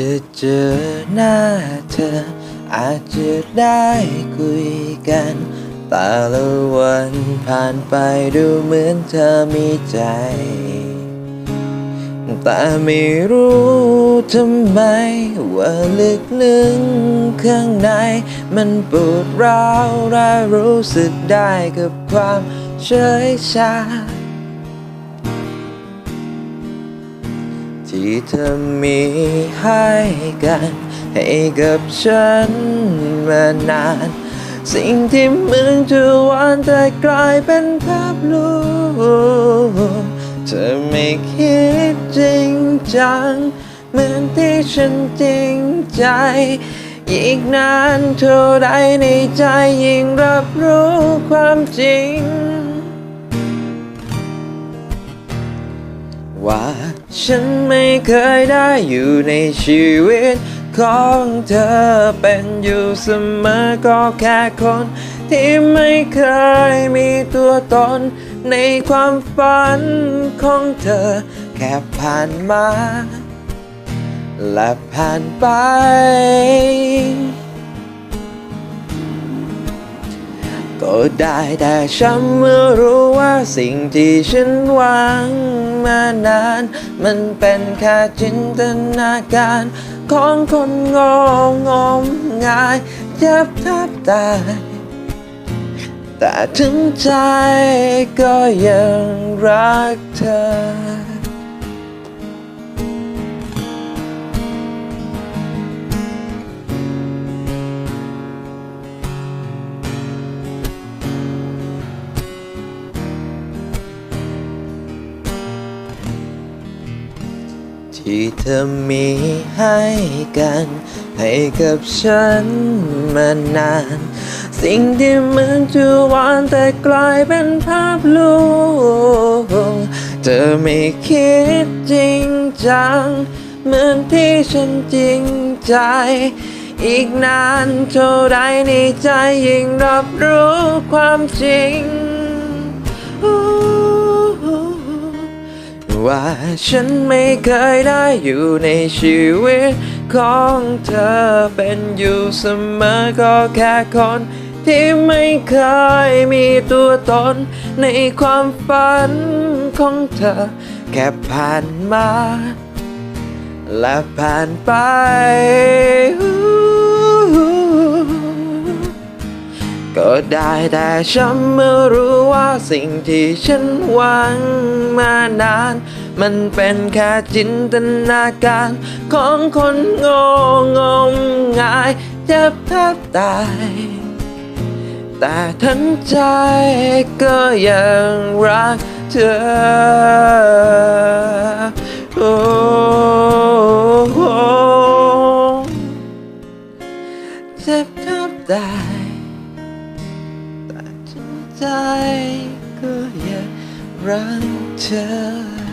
จะเจอหน้าเธอ อาจจะได้คุยกัน แต่ละวันผ่านไปดูเหมือนเธอมีใจ แต่ไม่รู้ทำไม ว่าลึกลึงข้างใน มันปวดร้าวและรู้สึกได้กับความเฉยชา ที่เธอมีให้กัน ให้กับฉันมานาน สิ่งที่เหมือนจะหวานแต่กลายเป็นภาพลวงเธอไม่คิดจริงจัง เหมือนที่ฉันจริงใจ อีกนานเท่าใดในใจยิ่งรับรู้ความจริง ว่า ฉันไม่เคยได้อยู่ในชีวิต ของเธอเป็นอยู่เสมอก็แค่คน ที่ไม่เคยมีตัวตน ในความฝันของเธอ แค่ผ่านมา และผ่านไป ก็ได้แต่ฉันเมื่อรู้ว่าสิ่งที่ฉันหวังมานาน มันเป็นแค่จินตนาการของคนงงงมงายเจ็บแทบตายแต่ถึงใจก็ยังรักเธอ ที่เธอมีให้กัน ให้กับฉันมานาน สิ่งที่เหมือนจะหวานแต่กลายเป็นภาพลวงเธอไม่คิดจริงจัง เหมือนที่ฉันจริงใจ อีกนานเท่าใดในใจยิ่งรับรู้ความจริง ว่าฉันไม่เคยได้อยู่ในชีวิตของเธอเป็นอยู่เสมอก็แค่คนที่ไม่เคยมีตัวตนในความฝันของเธอ แค่ผ่านมา และผ่านไป ก็ได้แต่ฉันเมื่อรู้ว่าสิ่งที่ฉันหวังมานาน มันเป็นแค่จินตนาการ ของคนโงงงมงายเจ็บแทบตาย แต่ทั้งใจก็ยังรักเธอโอ้เจ็บแทบตาย ใจก็ยังรักเธอ